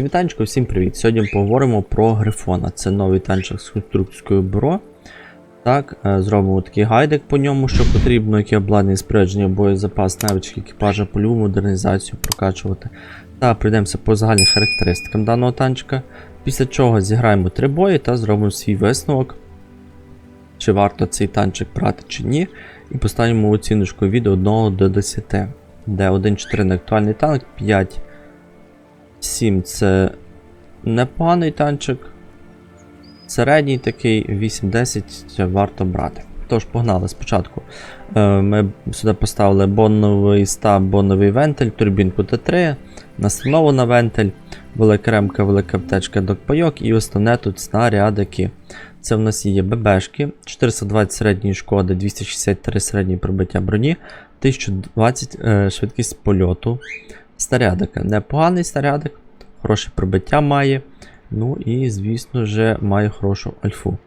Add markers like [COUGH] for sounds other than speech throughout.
Друзі, вітанечко, всім привіт! Сьогодні поговоримо про Грифона. Це новий танчик з конструкторською бюро. Так, е, зробимо такий гайдик по ньому, що потрібно, які обладнання спорядження, боєзапас, навички екіпажа, польову модернізацію прокачувати. Та прийдемося по загальним характеристикам даного танчика. Після чого зіграємо три бої та зробимо свій висновок, чи варто цей танчик брати чи ні. І поставимо оціночку від 1 до 10, де 1.4 не актуальний танк, 5. 7 це непоганий танчик. Середній такий 8-10 варто брати. Тож, погнали спочатку. Е, Ми сюди поставили боновий стаб, боновий вентиль, турбінку Т3, настанову на вентиль, велика ремка, велика аптечка, докпайок і основне тут снарядики. Це в нас є ББшки, 420 середньої шкоди, 263 середньої пробиття броні, 1020 е, швидкість польоту. Снарядика. Непоганий снарядик, хороше пробиття має. Ну і, звісно ж, має хорошу альфу.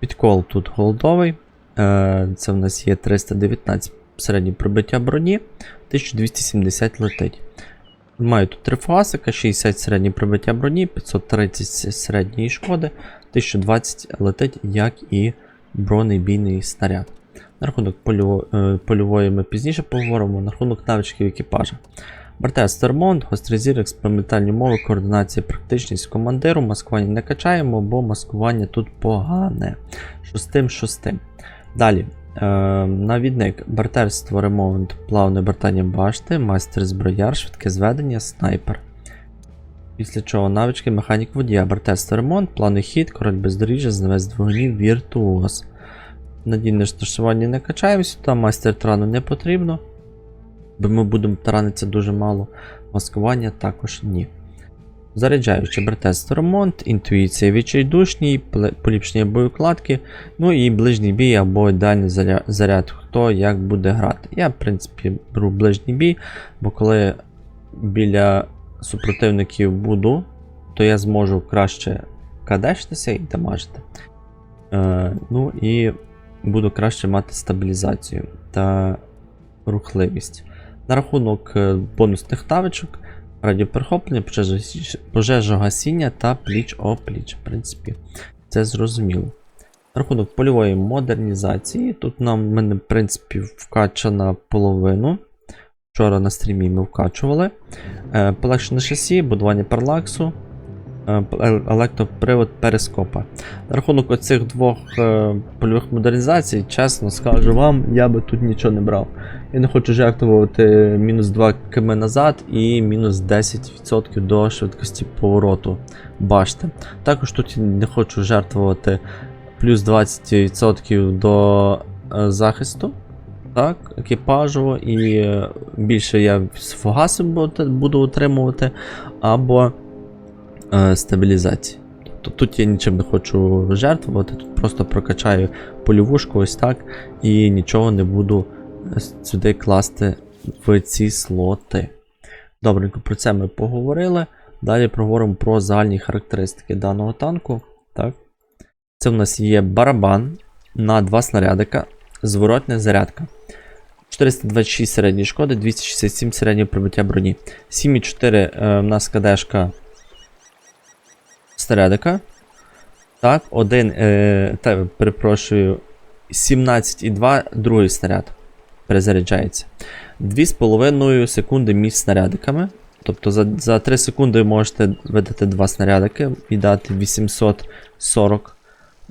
Підкол тут голдовий. Е, Це в нас є 319 середнє пробиття броні, 1270 летить. Маю тут три фугасика, 60 середнє пробиття броні, 530 середньої шкоди, 1020 летить, як і бронебійний снаряд. На рахунок е, польової ми пізніше поговоримо, на рахунок навичків екіпажа. Термонт, гострий зір, експериментальні мови, координація, практичність командиру, маскування не качаємо, бо маскування тут погане. Шостим, шостим. Далі. Е, навідник, бартерство, ремонт, плавне бартання башти, майстер зброяр, швидке зведення, снайпер. Після чого навички механік водія, бартерство, ремонт, плавний хід, король бездоріжжя, знавець двигунів, віртуоз. Надійне шташування не качаємося, там майстер трану не потрібно. Бо ми будемо таранитися дуже мало. Маскування також ні. Заряджаючи братерство ремонт, інтуїція відчайдушній, поліпшення боєкладки, ну і ближній бій або заря- заряд, хто як буде грати. Я, в принципі, беру ближній бій, бо коли біля супротивників буду, то я зможу краще кадешитися і дамажити. Е, ну і буду краще мати стабілізацію та рухливість. На рахунок е, бонусних тавичок, радіоперехоплення, пожежогасіння- пожежогасіння та пліч-о-пліч. В принципі, це зрозуміло. На рахунок польової модернізації, тут нам в мене, в принципі, вкачана половину. Вчора на стрімі ми вкачували. Е, полегшене шасі, будування паралаксу, е, п- електропривод перископа. На рахунок оцих двох е, польових модернізацій, чесно скажу вам, я би тут нічого не брав. Я не хочу жертвувати мінус 2 км назад і мінус 10% до швидкості повороту башти. Також тут не хочу жертвувати плюс 20% до е, захисту так, екіпажу, і е, більше я з фугасом буду отримувати, або е, стабілізації. Тобто тут я нічим не хочу жертвувати, тут просто прокачаю польовушку ось так і нічого не буду е, сюди класти в ці слоти. Добренько, про це ми поговорили. Далі проговоримо про загальні характеристики даного танку. Так. Це в нас є барабан на два снарядика, зворотня зарядка. 426 середньої шкоди, 267 середнього пробиття броні. 7,4 е, в нас кадешка снарядика. Так, один, е, та, перепрошую, 17,2 другий снаряд перезаряджається. 2,5 секунди між снарядиками. Тобто за, за 3 секунди можете видати 2 снарядики і дати 840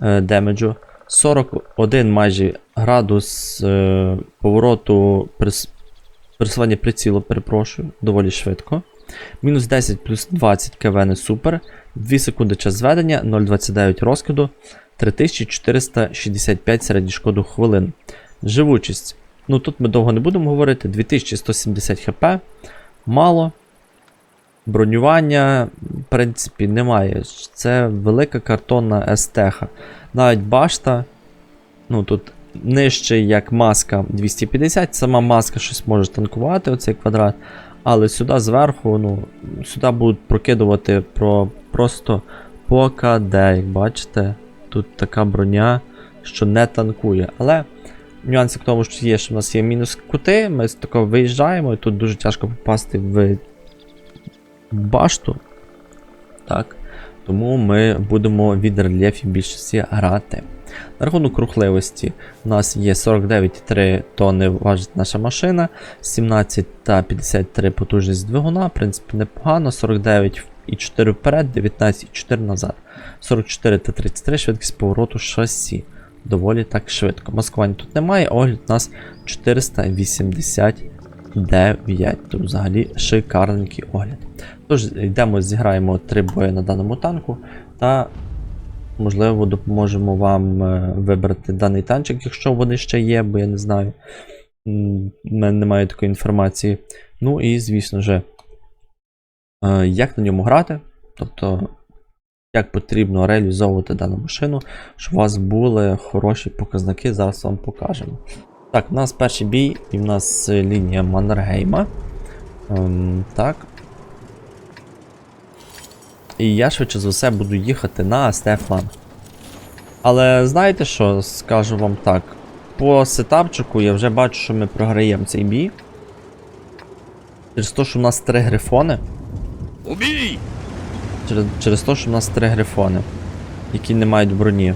е, демеджу. 41 майже градус е, повороту прис, пересування прицілу, перепрошую, доволі швидко. Мінус 10 плюс 20 КВ не супер. 2 секунди час зведення, 0,29 розкиду, 3465 середню шкоду хвилин. Живучість. Ну тут ми довго не будемо говорити. 2170 хп. Мало. Бронювання, в принципі, немає. Це велика картонна естеха. Навіть башта. Ну тут нижче як маска 250. Сама маска щось може танкувати, оцей квадрат. Але сюди зверху, ну, сюди будуть прокидувати про просто по КД, як бачите, тут така броня, що не танкує. Але нюанси в тому, що є, що в нас є мінус кути, ми з такого виїжджаємо, і тут дуже тяжко попасти в башту. так? Тому ми будемо від рельєфів більшості грати. На рахунок рухливості у нас є 49,3 тонни важить наша машина, 17 та 53 потужність двигуна, в принципі, непогано, 49,4 вперед, 19,4 назад, 44 та 33 швидкість повороту шасі. Доволі так швидко. Маскувань тут немає, огляд у нас 489. Тут взагалі шикарненький огляд. Тож, йдемо, зіграємо три бої на даному танку та можливо допоможемо вам е, вибрати даний танчик, якщо вони ще є, бо я не знаю. У мене немає такої інформації. Ну і, звісно ж, е, як на ньому грати, тобто, як потрібно реалізовувати дану машину, щоб у вас були хороші показники, зараз вам покажемо. Так, у нас перший бій, і в нас е, лінія Маннергейма. Ем, так. І я швидше за все буду їхати на Стефлан. Але знаєте що, скажу вам так. По сетапчику я вже бачу, що ми програємо цей бій. Через те, що в нас три грифони. Убій! Через, через те, що в нас три грифони, які не мають броні.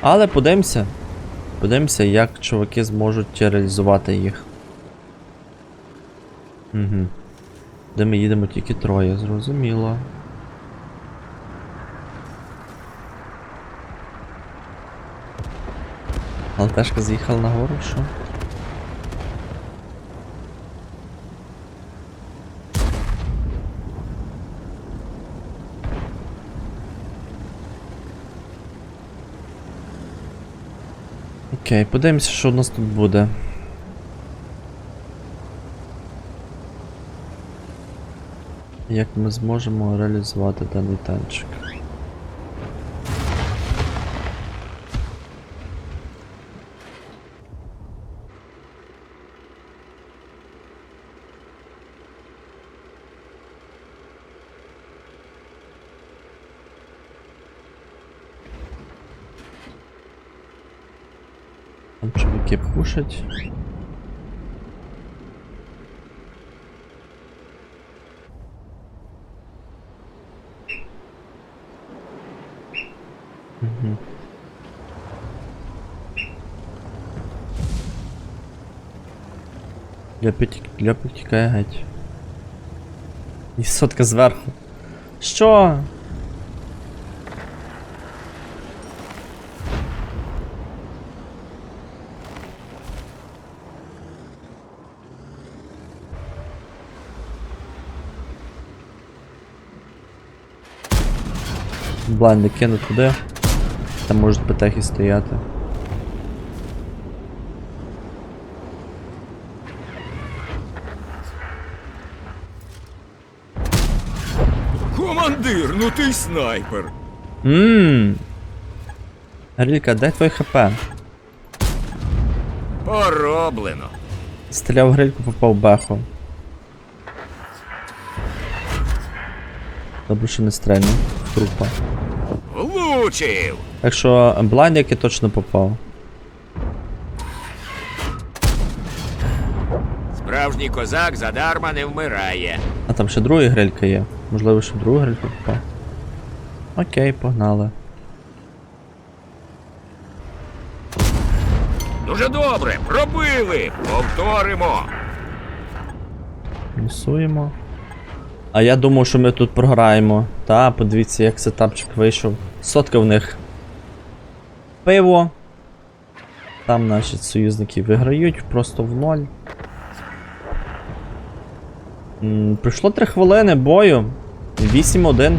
Але подивимося. Подивимося, як чуваки зможуть реалізувати їх. Угу. Де ми їдемо тільки троє, зрозуміло. Алтешка з'їхала нагору, що? Окей, подивимося, що у нас тут буде. Як ми зможемо реалізувати даний танчик? Чуваки пушать. Мгм. Ляпик, ляпик тікає геть. І сотка зверху. Що? Блайнди кину туди. Там можуть петехи стояти. Командир, ну ти снайпер. Ммм. Грілька, дай твоє хп. Пороблено. Стріляв в грильку, попав в беху. Добре, що не стрельнув трупа. Влучив. Так що блайнд який точно попав. Справжній козак задарма не вмирає. А там ще другий грилька є. Можливо, ще другий грилька попав. Окей, погнали. Дуже добре, пробили. Повторимо. Мінусуємо. А я думав, що ми тут програємо. Та, подивіться, як сетапчик вийшов. Сотка в них. Пиво. Там наші союзники виграють просто в ноль. Пройшло 3 хвилини бою. 8-1.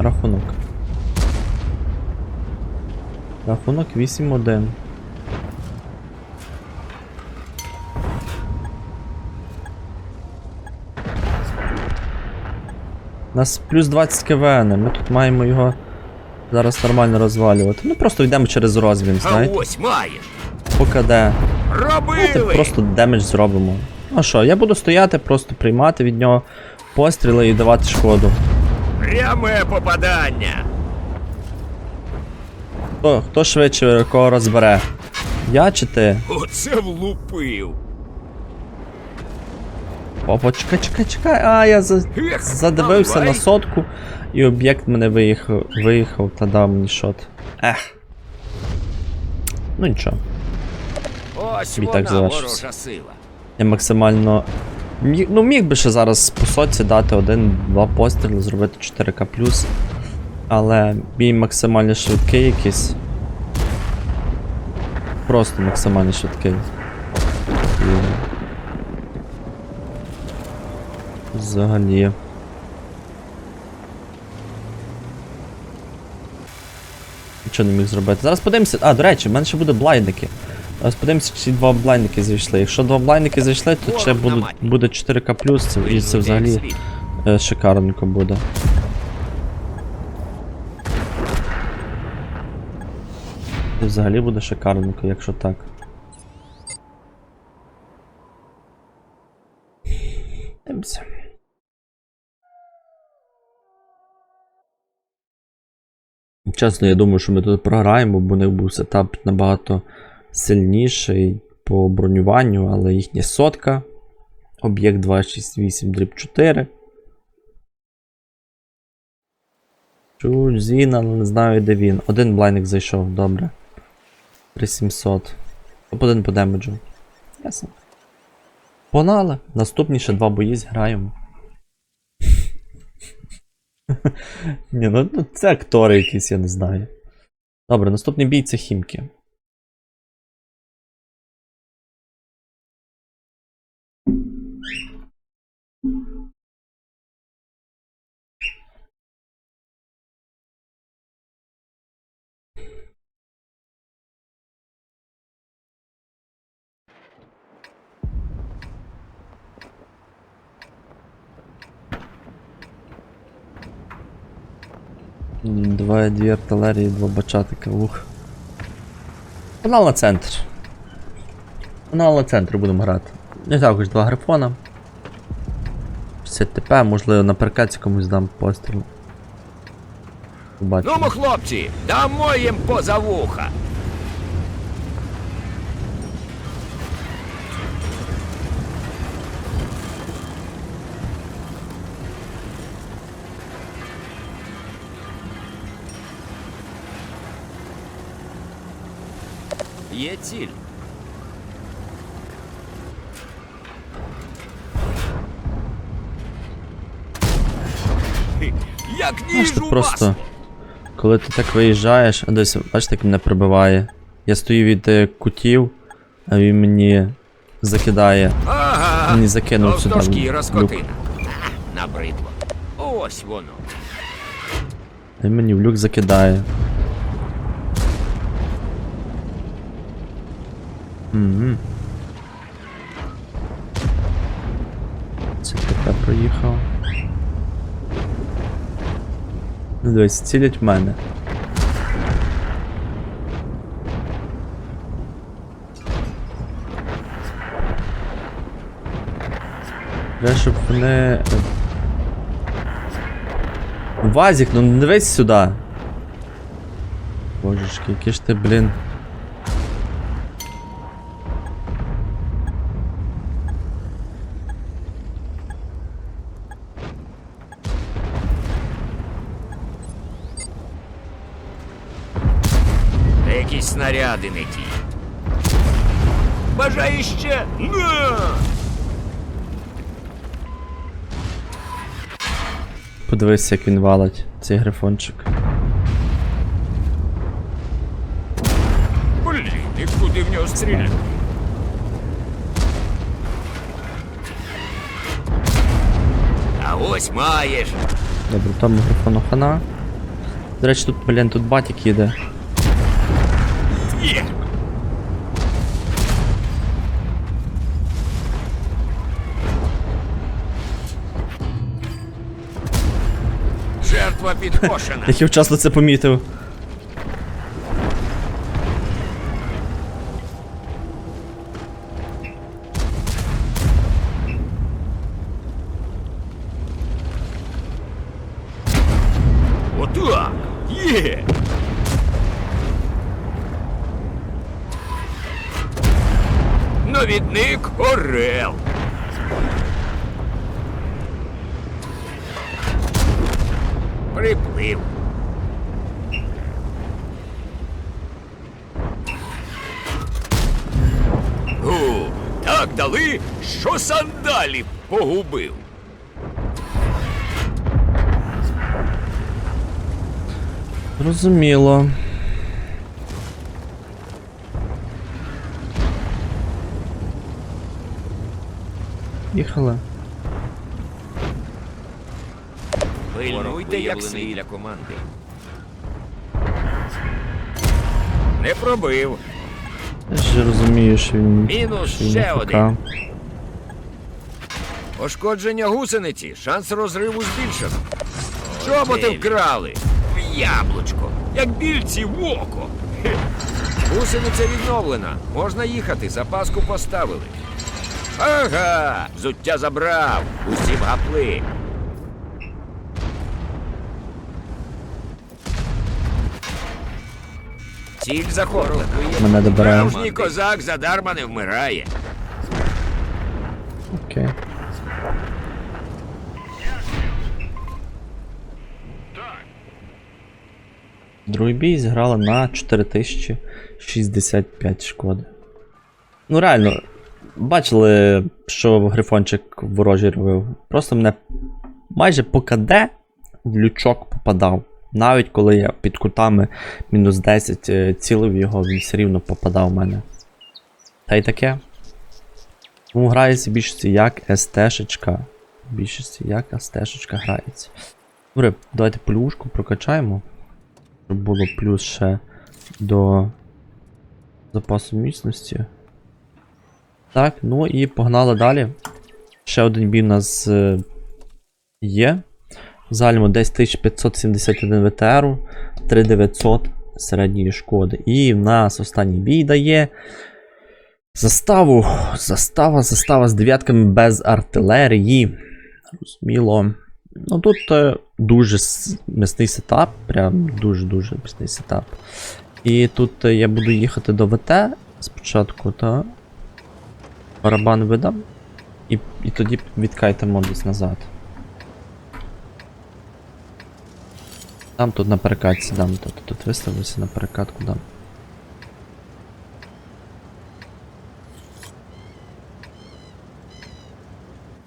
Рахунок. Рахунок 8-1. У нас плюс 20 КВН, ми тут маємо його зараз нормально розвалювати. Ну просто йдемо через розвін, знаєте. ось маєш. По КД. Давайте просто демедж зробимо. А що, я буду стояти, просто приймати від нього постріли і давати шкоду. Пряме попадання. Хто, хто швидше кого розбере? Я чи ти? Оце влупив. Опа, чекай, чекай, чекай. А, я за... Задивився на сотку, і об'єкт мене виїхав, виїхав та дав мені шот. Ех. Ну нічого. Ось Мій так завершився. Я максимально. Міг, ну, міг би ще зараз по соці дати один-два постріли, зробити 4К. Але мій максимально швидкий якийсь. Просто максимально швидкий. І... Взагалі. Нічого не міг зробити. Зараз подивимося. А, до речі, в мене ще буде блайники. Зараз подивимося, чи два блайники зайшли. Якщо два блайники зайшли, то ще буде, буде 4К, плюс, і це взагалі е, шикарненько буде. І взагалі буде шикарненько, якщо так. Чесно, я думаю, що ми тут програємо, бо у них був сетап набагато сильніший по бронюванню, але їхня сотка. Об'єкт 268 дріб 4. Чуть Зін, але не знаю, де він. Один блайник зайшов, добре. 3700. Топ-1 по демеджу. Ясно. Погнали. Наступні ще два бої зіграємо. [LAUGHS] Ні, ну ну, це актори якісь, я не знаю. Добре, наступний бій це хімки. Два дві артилерії, два бачатика, ух. Канал на центр. Канал на центр будемо грати. І також два грифона. 50 ТП, можливо, на перкаці комусь дам постріл. Побачимо. Ну, хлопці, дамо їм поза вуха. Є ціль. Як Знаєш, ніж у просто. Коли ти так виїжджаєш, а десь, бачите, як мене прибиває. Я стою від е, кутів, а він мені закидає. Ага, Мені закинув сюди товстошкіра люк. скотина. Набридло. Ось воно. Він мені в люк закидає. Угу. Це ТП проїхав. Ну дивись, цілять в мене. Треба, щоб вони. е, Вазік, ну не дивись сюди. Божечки, які ж ти, блін. Бажає ще? На! Подивись, як він валить, цей грифончик. Блін, і куди в нього стріляти? А ось маєш. Добре, тому грифону хана. До речі, тут, блін, тут батік їде. Є. підкошена. Я вчасно це помітив. Отак. Є. Навідник Орел. Приплив. О, так дали, що сандалі погубив. Зрозуміло. Їхали. Пильнуйте як слід для команди. Не пробив. Я ж розумію, що він. Мінус що він ще АФК. один. Пошкодження гусениці. Шанс розриву збільшено. Чоботи вкрали. В яблучко. Як більці в око. Хе. Гусениця відновлена. Можна їхати, запаску поставили. Ага, взуття забрав. Усі в Ціль захоплена. Мене добирає. Справжній козак задарма не вмирає. Окей. Другий бій зіграли на 4065 шкоди. Ну реально, бачили, що грифончик ворожий робив. Просто мене майже по КД в лючок попадав. Навіть коли я під кутами мінус 10 е, цілив його, він все рівно попадав в мене. Та й таке. Тому грається в більшості як СТ-шечка. Більшості як СТ-шечка грається. Добре, давайте плюшку прокачаємо. Щоб було плюс ще до запасу міцності. Так, ну і погнали далі. Ще один бій у нас е, є. Зальмо 10571 ВТР, 3900 середньої шкоди. І в нас останній бій дає. Заставу. Застава, застава з дев'ятками без артилерії. Розуміло. Ну тут е, дуже м'ясний сетап. Прям дуже-дуже м'ясний сетап. І тут е, я буду їхати до ВТ спочатку, та барабан видам. І, і тоді відкайтемо десь назад. Там тут на перекатці дам, тут, тут виставлюся на перекатку дам.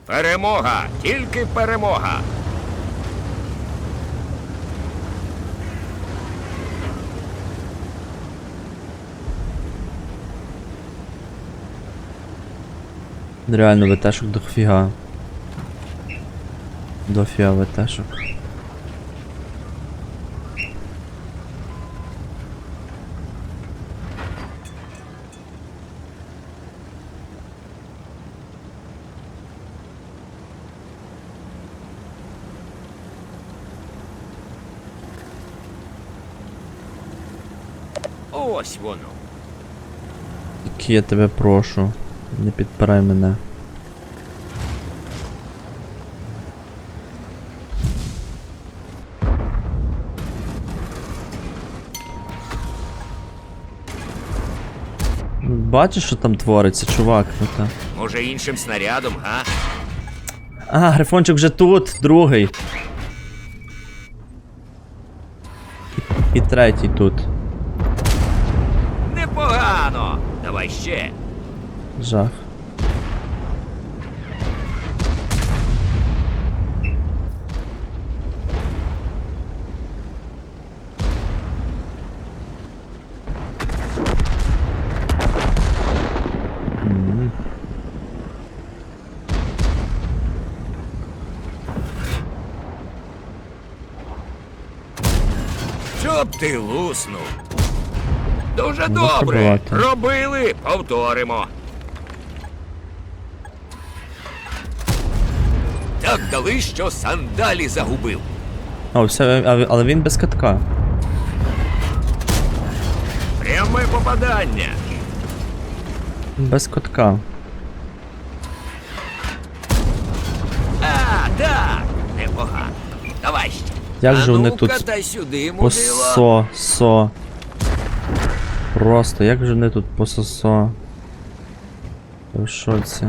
Перемога! Тільки перемога! Реально ВТшок до фіга. До фіга ВТшок. Ось воно. Тільки я тебе прошу. Не підпирай мене. Бачиш, що там твориться, чувак? Ну. Може іншим снарядом, га? А, грифончик вже тут, другий. І третій тут. Давай ще. Жах. Щоб ти луснув. Дуже добре. Робили, повторимо. Так дали, що сандалі загубив. О, все, а- але він без катка. Пряме попадання. Без катка. А, так, непогано. Давай ще. Як же вони тут дай сюди, со, со. Просто, як же не тут пососо? В шоці.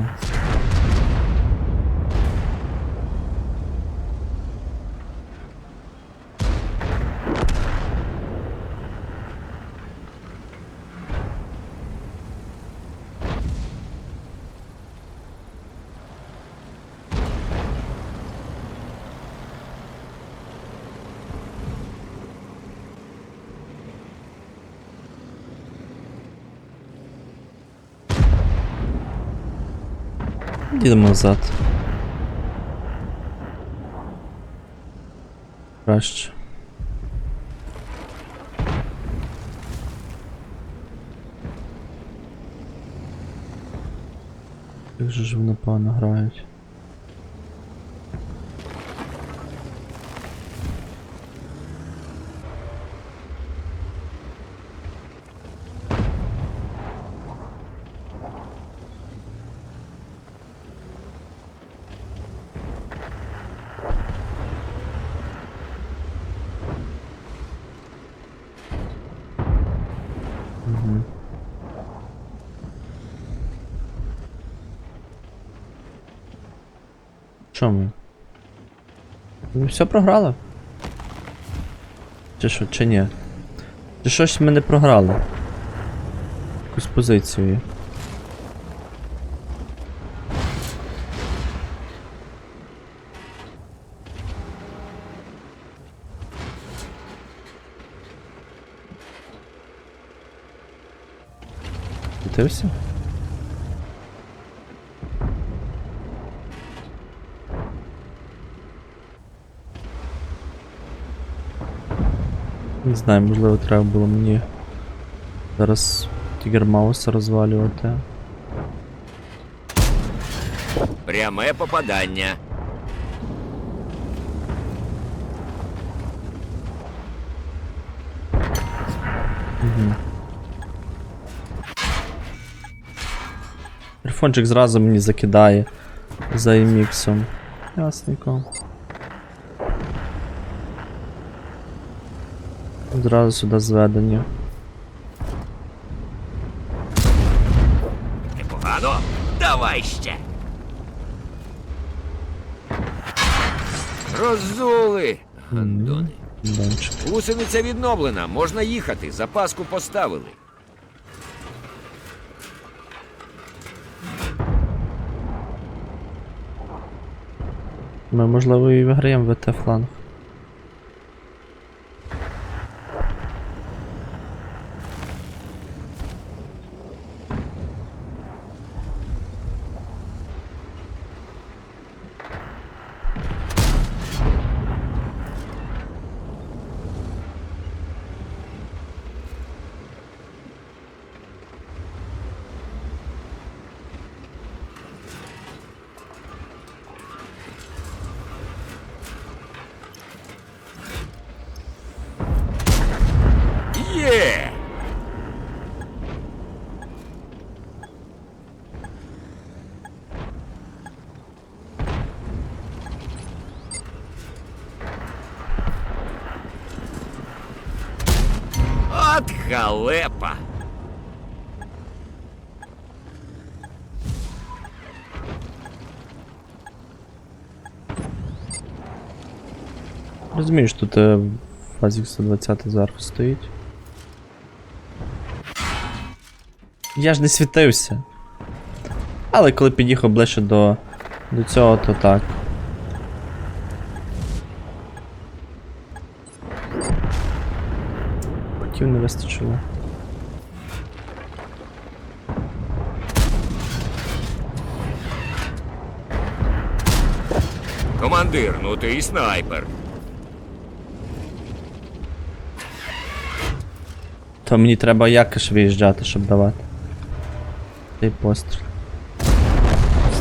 Їдемо назад. Краще. Як же ж вони погано грають. Що ми? Ми все програли? Чи що, чи ні? Чи щось ми не програли? Якусь позицію. Дивився? Не знаю, можливо, треба було мені зараз Тігер Мауса розвалювати. Пряме попадання. Угу. Телефончик зразу мені закидає за еміксом. Ясненько. Зразу сюди зведення. Непогано. Давай ще. Роззули. Гандони. Данчик. Гусениця відновлена, можна їхати, запаску поставили. Ми, можливо, і виграємо ВТ фланг. Є! От халепа! Розумієш, тут е, Фазік 120 зверху стоїть. Я ж не світився. Але коли під'їхав ближче до, до цього, то так. Не вистачило. Командир, ну ти і снайпер. То мені треба якось виїжджати, щоб давати. Цей постріл.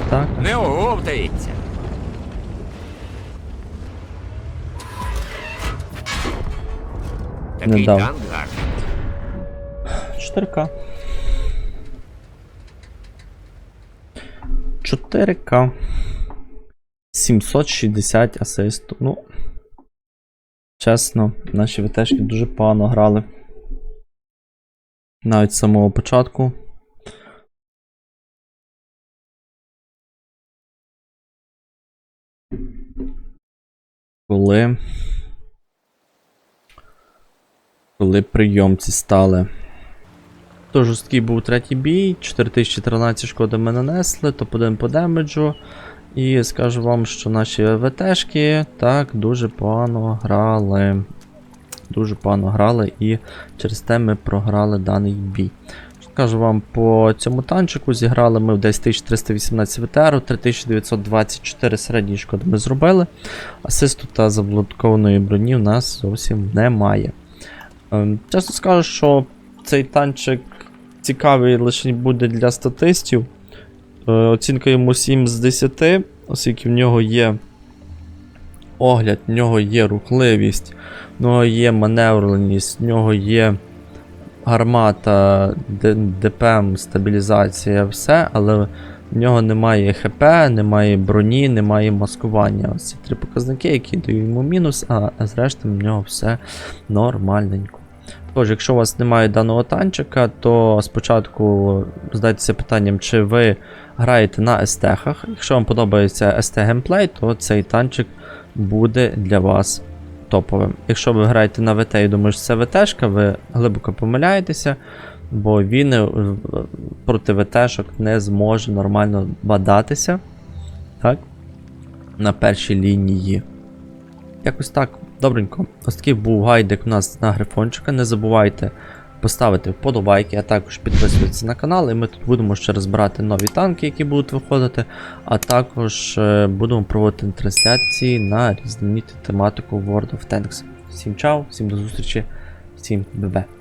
Так. Не оговтається. Такий дав. танк гарний. 4К. 4К. 760 асисту. Ну. Чесно, наші ВТшки дуже погано грали. Навіть з самого початку. Коли. Коли прийомці стали. То жорсткий був третій бій, 4013 шкоди ми нанесли, топ-1 по демеджу. І скажу вам, що наші ВТшки так дуже погано грали. Дуже погано грали і через те ми програли даний бій. покажу вам по цьому танчику. Зіграли ми в 10318 ВТР, 3924 середньої шкоди ми зробили. Асисту та заблокованої броні в нас зовсім немає. Ем, Чесно скажу, що цей танчик цікавий лише буде для статистів. Е, Оцінка йому 7 з 10, оскільки в нього є огляд, в нього є рухливість, в нього є маневреність, в нього є гармата, ДПМ, стабілізація, все, але в нього немає ХП, немає броні, немає маскування. Ось ці три показники, які дають йому мінус, а зрештою в нього все нормальненько. Тож, якщо у вас немає даного танчика, то спочатку задайтеся питанням, чи ви граєте на СТ-хах. Якщо вам подобається ST геймплей, то цей танчик буде для вас топовим. Якщо ви граєте на ВТ і думаєте, що це ВТшка, ви глибоко помиляєтеся, бо він е, проти ВТшок не зможе нормально бадатися. Так? На першій лінії. Якось так, добренько. Ось такий був гайдик у нас на грифончика. Не забувайте поставити вподобайки, а також підписуватися на канал, і ми тут будемо ще розбирати нові танки, які будуть виходити, а також е, будемо проводити трансляції на різноманітну тематику World of Tanks. Всім чао, всім до зустрічі, всім бебе.